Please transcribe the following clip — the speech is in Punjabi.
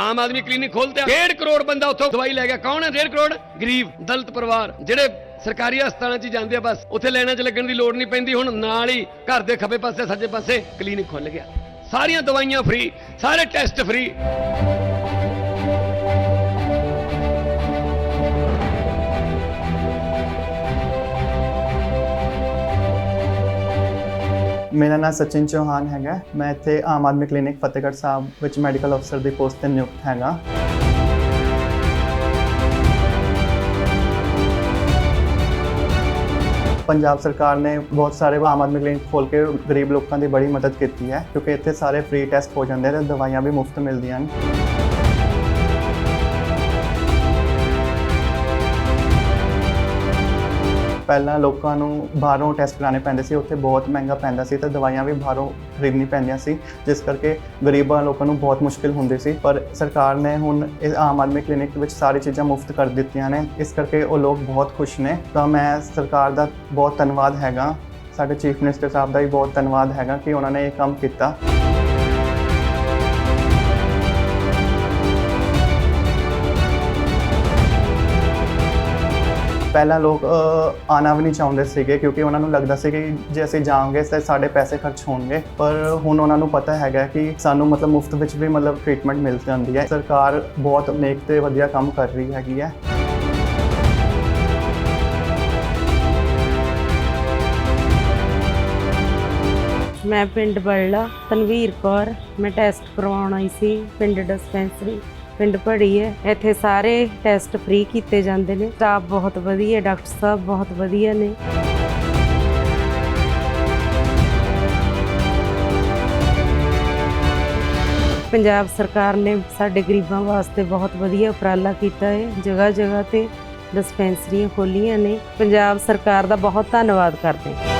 ਆਮ ਆਦਮੀ ਕਲੀਨਿਕ ਖੋਲਦੇ ਡੇਢ ਕਰੋੜ ਬੰਦਾ ਉੱਥੋਂ ਦਵਾਈ ਲੈ ਗਿਆ। ਕੌਣ ਹੈ? ਡੇਢ ਕਰੋੜ? ਗਰੀਬ, ਦਲਿਤ ਪਰਿਵਾਰ। ਜਿਹੜੇ ਸਰਕਾਰੀ ਹਸਪਤਾਲਾਂ 'ਚ ਜਾਂਦੇ ਆ ਬਸ, ਉੱਥੇ ਲਾਈਨਾਂ 'ਚ ਲੱਗਣ ਦੀ ਲੋੜ ਨਹੀਂ ਪੈਂਦੀ। ਹੁਣ ਨਾਲ ਹੀ ਘਰ ਦੇ ਖੱਬੇ ਪਾਸੇ, ਸੱਜੇ ਪਾਸੇ ਕਲੀਨਿਕ ਖੁੱਲ ਗਿਆ। ਸਾਰੀਆਂ ਦਵਾਈਆਂ ਫ੍ਰੀ ਸਾਰੇ ਟੈਸਟ ਫ੍ਰੀ ਮੇਰਾ ਨਾਮ ਸਚਿਨ ਚੌਹਾਨ ਹੈਗਾ। ਮੈਂ ਇੱਥੇ ਆਮ ਆਦਮੀ ਕਲੀਨਿਕ ਫਤਿਹਗੜ੍ਹ ਸਾਹਿਬ ਵਿੱਚ ਮੈਡੀਕਲ ਅਫਸਰ ਦੀ ਪੋਸਟ ਤੇ ਨਿਯੁਕਤ ਹੈਗਾ। ਪੰਜਾਬ ਸਰਕਾਰ ਨੇ ਬਹੁਤ ਸਾਰੇ ਆਮ ਆਦਮੀ ਕਲੀਨਿਕ ਖੋਲ ਕੇ ਗਰੀਬ ਲੋਕਾਂ ਦੀ ਬੜੀ ਮਦਦ ਕੀਤੀ ਹੈ, ਕਿਉਂਕਿ ਇੱਥੇ ਸਾਰੇ ਫ੍ਰੀ ਟੈਸਟ ਹੋ ਜਾਂਦੇ ਨੇ ਤੇ ਦਵਾਈਆਂ ਵੀ ਮੁਫਤ ਮਿਲਦੀਆਂ ਨੇ। ਪਹਿਲਾਂ ਲੋਕਾਂ ਨੂੰ ਬਾਹਰੋਂ ਟੈਸਟ ਕਰਾਣੇ ਪੈਂਦੇ ਸੀ, ਉੱਥੇ ਬਹੁਤ ਮਹਿੰਗਾ ਪੈਂਦਾ ਸੀ ਤੇ ਦਵਾਈਆਂ ਵੀ ਬਾਹਰੋਂ ਖਰੀਦਣੀ ਪੈਂਦੀਆਂ ਸੀ, ਜਿਸ ਕਰਕੇ ਗਰੀਬਾਂ ਲੋਕਾਂ ਨੂੰ ਬਹੁਤ ਮੁਸ਼ਕਿਲ ਹੁੰਦੀ ਸੀ। ਪਰ ਸਰਕਾਰ ਨੇ ਹੁਣ ਇਹ ਆਮ ਆਦਮੀ ਕਲੀਨਿਕ ਵਿੱਚ ਸਾਰੀ ਚੀਜ਼ਾਂ ਮੁਫਤ ਕਰ ਦਿੱਤੀਆਂ ਨੇ, ਇਸ ਕਰਕੇ ਉਹ ਲੋਕ ਬਹੁਤ ਖੁਸ਼ ਨੇ। ਤਾਂ ਮੈਂ ਸਰਕਾਰ ਦਾ ਬਹੁਤ ਧੰਨਵਾਦ ਹੈਗਾ, ਸਾਡੇ ਚੀਫ ਮਿਨਿਸਟਰ ਸਾਹਿਬ ਦਾ ਵੀ ਬਹੁਤ ਧੰਨਵਾਦ ਹੈਗਾ ਕਿ ਉਹਨਾਂ ਨੇ ਇਹ ਕੰਮ ਕੀਤਾ। ਪਹਿਲਾਂ ਲੋਕ ਅ, ਆਉਣਾ ਵੀ ਨਹੀਂ ਚਾਹੁੰਦੇ ਸੀਗੇ ਕਿਉਂਕਿ ਉਹਨਾਂ ਨੂੰ ਲੱਗਦਾ ਸੀ ਕਿ ਜੇ ਅਸੀਂ ਜਾਵਾਂਗੇ ਤਾਂ ਸਾਡੇ ਪੈਸੇ ਖਰਚ ਹੋਣਗੇ। ਪਰ ਹੁਣ ਉਹਨਾਂ ਨੂੰ ਪਤਾ ਹੈਗਾ ਕਿ ਸਾਨੂੰ ਮਤਲਬ ਮੁਫਤ ਵਿੱਚ ਵੀ ਮਤਲਬ ਟ੍ਰੀਟਮੈਂਟ ਮਿਲ ਜਾਂਦੀ ਹੈ। ਸਰਕਾਰ ਬਹੁਤ ਨੇਕ ਤੇ ਵਧੀਆ ਕੰਮ ਕਰ ਰਹੀ ਹੈਗੀ ਹੈ। ਮੈਂ ਪਿੰਡ ਬੜਲਾ ਤਨਵੀਰ ਕੌਰ ਮੈਂ ਟੈਸਟ ਕਰਵਾਉਣ ਆਈ ਸੀ ਪਿੰਡ ਡਿਸਪੈਂਸਰੀ ਪਿੰਡ ਭੜੀ ਹੈ, ਇੱਥੇ ਸਾਰੇ ਟੈਸਟ ਫ੍ਰੀ ਕੀਤੇ ਜਾਂਦੇ ਨੇ। ਸਟਾਫ ਬਹੁਤ ਵਧੀਆ ਡਾਕਟਰ ਸਾਹਿਬ ਬਹੁਤ ਵਧੀਆ ਨੇ। ਪੰਜਾਬ ਸਰਕਾਰ ਨੇ ਸਾਡੇ ਗਰੀਬਾਂ ਵਾਸਤੇ ਬਹੁਤ ਵਧੀਆ ਉਪਰਾਲਾ ਕੀਤਾ ਹੈ ਜਗ੍ਹਾ ਜਗ੍ਹਾ ਤੇ ਡਿਸਪੈਂਸਰੀਆਂ ਖੋਲੀਆਂ ਨੇ। ਪੰਜਾਬ ਸਰਕਾਰ ਦਾ ਬਹੁਤ ਧੰਨਵਾਦ ਕਰਦੇ ਹਾਂ।